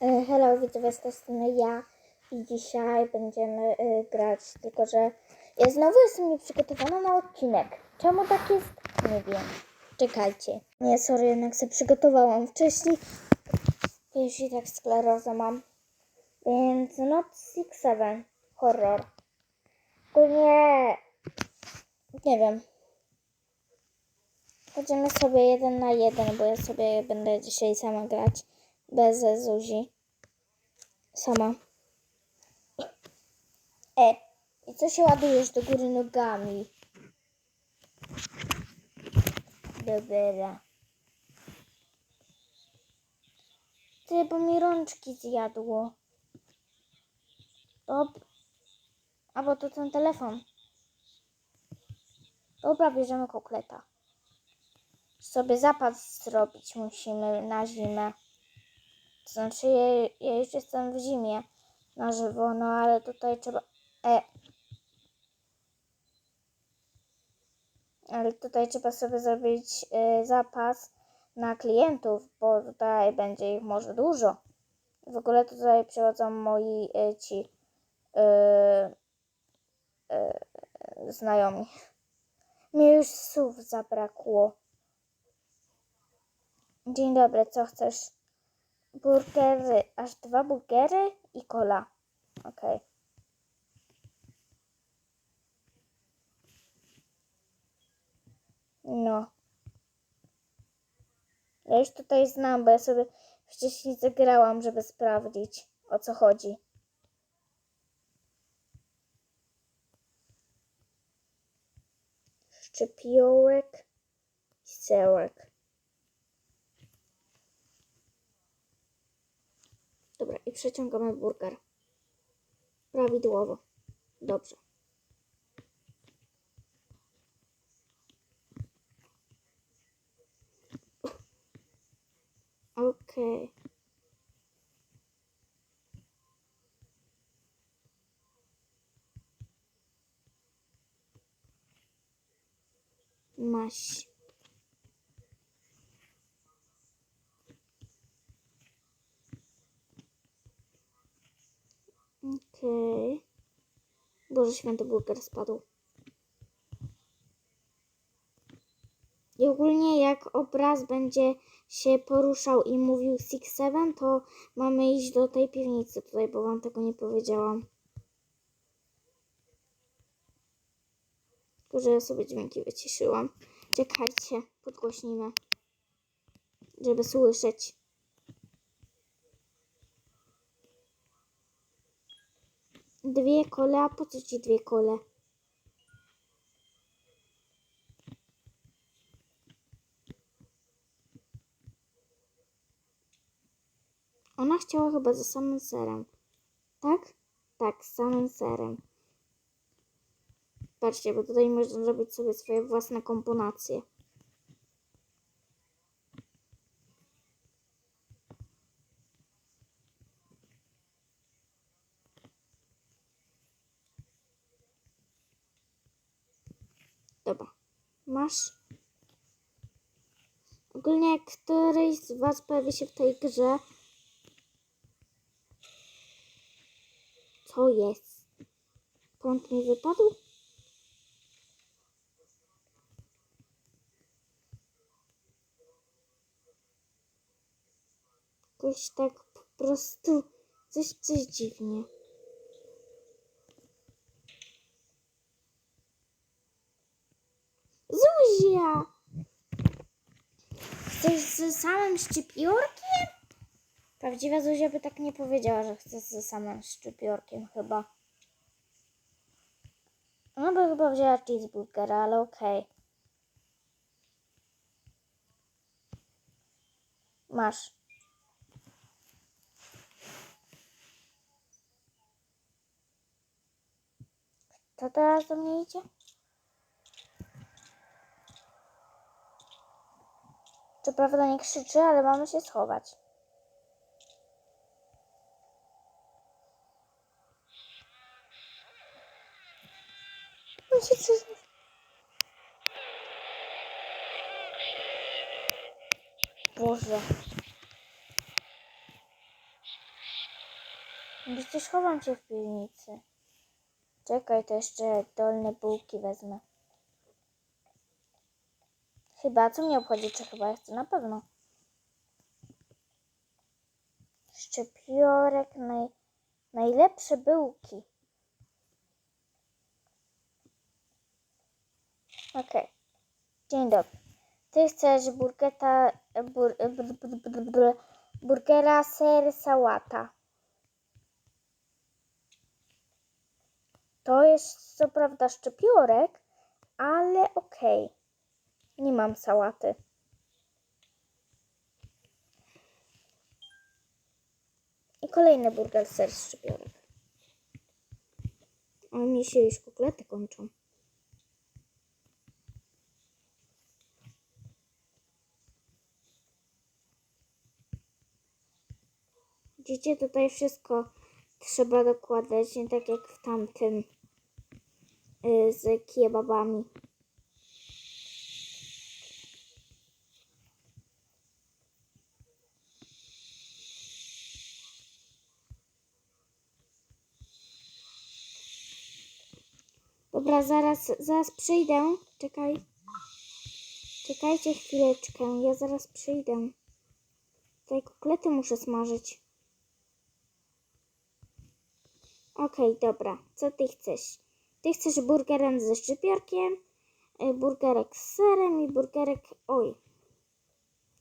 E, Hello, widzowie, z tej strony ja i dzisiaj będziemy e, grać, tylko że ja znowu jestem nieprzygotowana na odcinek. Czemu tak jest? Nie wiem. Czekajcie. Nie, sorry, jednak się przygotowałam wcześniej. Ja już i tak sklerozę mam. Więc Not 6-7 horror. Ogólnie nie wiem. Chodzimy sobie jeden na jeden, bo ja sobie będę dzisiaj sama grać. Bez Zuzi. Sama. E, i co się ładujesz do góry nogami? Dobra. Ty, bo mi rączki zjadło. Dob... A bo to ten telefon. Dobra, bierzemy kokleta. Sobie zapas zrobić musimy na zimę. To znaczy, ja, ja już jestem w zimie na żywo, no ale tutaj trzeba. E. Ale tutaj trzeba sobie zrobić e, zapas na klientów, bo tutaj będzie ich może dużo. W ogóle tutaj przychodzą moi e, ci e, e, znajomi. Mi już słów zabrakło. Dzień dobry, co chcesz? Burgery, aż dwa burgery i cola. Okej. No. Ja już tutaj znam, bo ja sobie wcześniej zagrałam, żeby sprawdzić o co chodzi. Szczypiorek i sełek. Dobra, i przeciągamy burger. Prawidłowo. Dobrze. Okej. Maś. Okej. Boże święty burger spadł. I ogólnie jak obraz będzie się poruszał i mówił 6-7, to mamy iść do tej piwnicy tutaj, bo wam tego nie powiedziałam. Tylko, że sobie dźwięki wyciszyłam. Czekajcie, podgłośnimy, żeby słyszeć. Dwie kole, a po co ci dwie kole? Ona chciała chyba ze samym serem. Tak? Tak, z samym serem. Patrzcie, bo tutaj można zrobić sobie swoje własne komponacje. Dobra. Masz. Ogólnie jak któryś z Was pojawi się w tej grze. Co jest? Prąd mi wypadł? Jakoś tak po prostu coś, coś dziwnie. Zuzia! Chcesz z samym szczypiorkiem? Prawdziwa Zuzia by tak nie powiedziała, że chce ze samym szczypiorkiem chyba. No by chyba wzięła cheeseburgera, ale okej. Masz. Kto teraz do mnie idzie? Co prawda nie krzyczy, ale mamy się schować. No się co... Boże. Przecież chowam się w piwnicy. Czekaj, to jeszcze dolne bułki wezmę. Chyba, co mnie obchodzi, czy chyba jest to na pewno. Szczypiorek, naj, najlepsze bułki. Okej. Dzień dobry. Ty chcesz burgeta, bur, bur, bur, bur, burgera, ser, sałata. To jest co prawda szczypiorek, ale okej. Nie mam sałaty. I kolejny burger, ser, szczypiorek. A mi się już kotlety kończą. Widzicie, tutaj wszystko trzeba dokładać, nie tak jak w tamtym y, z kebabami. Dobra, zaraz, zaraz przyjdę. Czekaj. Czekajcie chwileczkę, ja zaraz przyjdę. Tutaj kotlety muszę smażyć. Okej, dobra. Co ty chcesz? Ty chcesz burgerem ze szczypiorkiem, y, burgerek z serem i burgerek... Oj.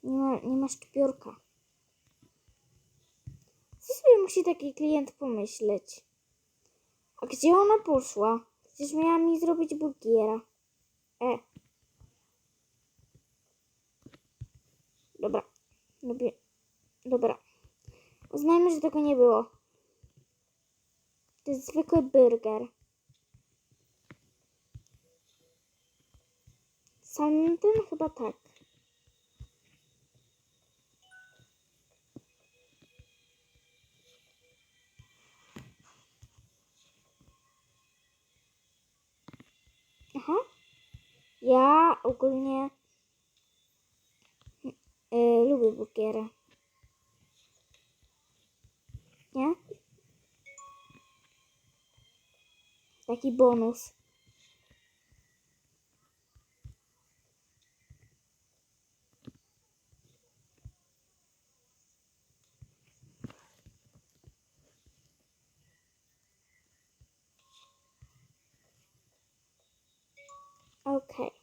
Nie ma, nie ma szczypiorka. Co sobie musi taki klient pomyśleć? A gdzie ona poszła? Przecież miała mi zrobić burgiera. E. Dobra. Lubię. Dobra. Uznajmy, że tego nie było. To jest zwykły burger. Sam ten chyba tak. Aha. Ja ogólnie y, lubię burgery. Nie? Taki bonus. Okej.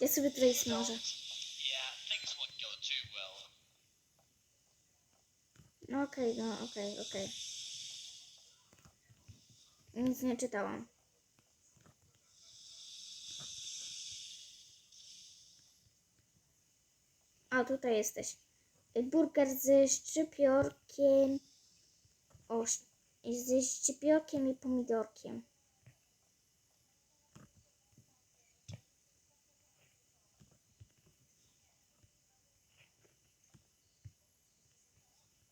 Ja sobie tutaj smażę. Go too well. No okej, no okej, okej. Nic nie czytałam. A tutaj jesteś. Burger ze szczypiorkiem. O, ze szczypiorkiem i pomidorkiem.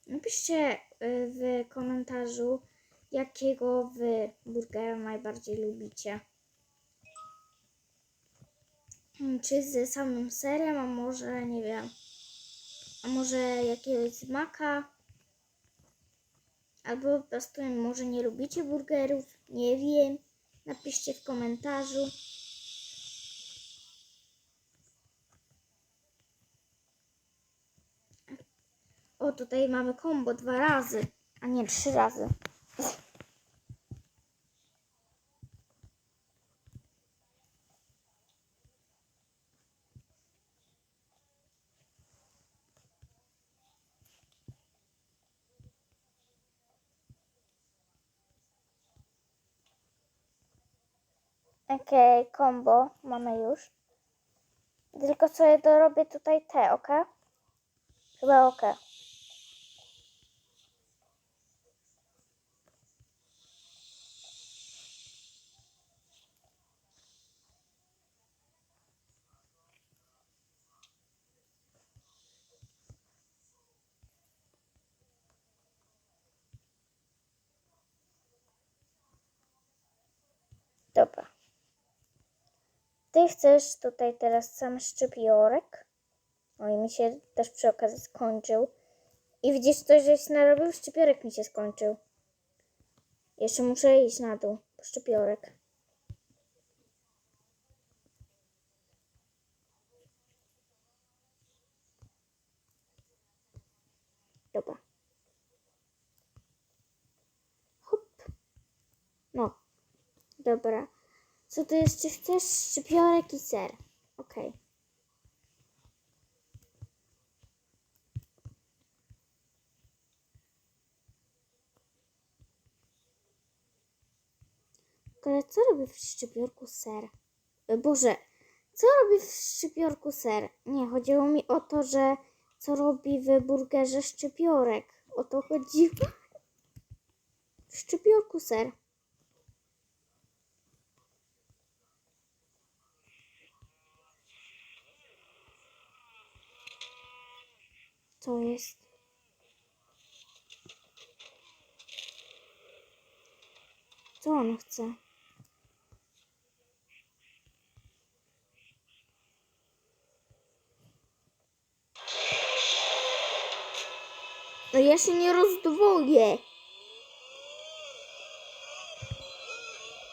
Napiszcie y, w komentarzu, jakiego wy burgera najbardziej lubicie. Hmm, Czy z samym serem, a może nie wiem, a może jakiegoś z maka, albo po prostu może nie lubicie burgerów, nie wiem. Napiszcie w komentarzu. Tutaj mamy kombo dwa razy, a nie trzy razy. Okej, kombo mamy już. Tylko sobie dorobię tutaj te, ok? Chyba ok. Dobra. Ty chcesz tutaj teraz sam szczypiorek? O i mi się też przy okazji skończył. I widzisz coś, żeś narobił? Szczypiorek mi się skończył. Jeszcze muszę iść na dół po szczypiorek. Dobra. Hop. No. Dobra. Co ty jeszcze chcesz? Szczypiorek i ser. Okej. Ale co robi w szczypiorku ser? E, Boże, co robi w szczypiorku ser? Nie, chodziło mi o to, że co robi w burgerze szczypiorek. O to chodziło. W szczypiorku ser. Co jest? Co on chce? No ja się nie rozdwoję.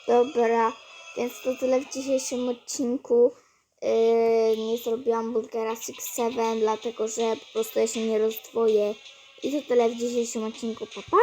Dobra, więc to tyle w dzisiejszym odcinku. Yy, nie zrobiłam burgera Six Seven, dlatego że po prostu ja się nie rozdwoję. I to tyle w dzisiejszym odcinku. Pa, pa!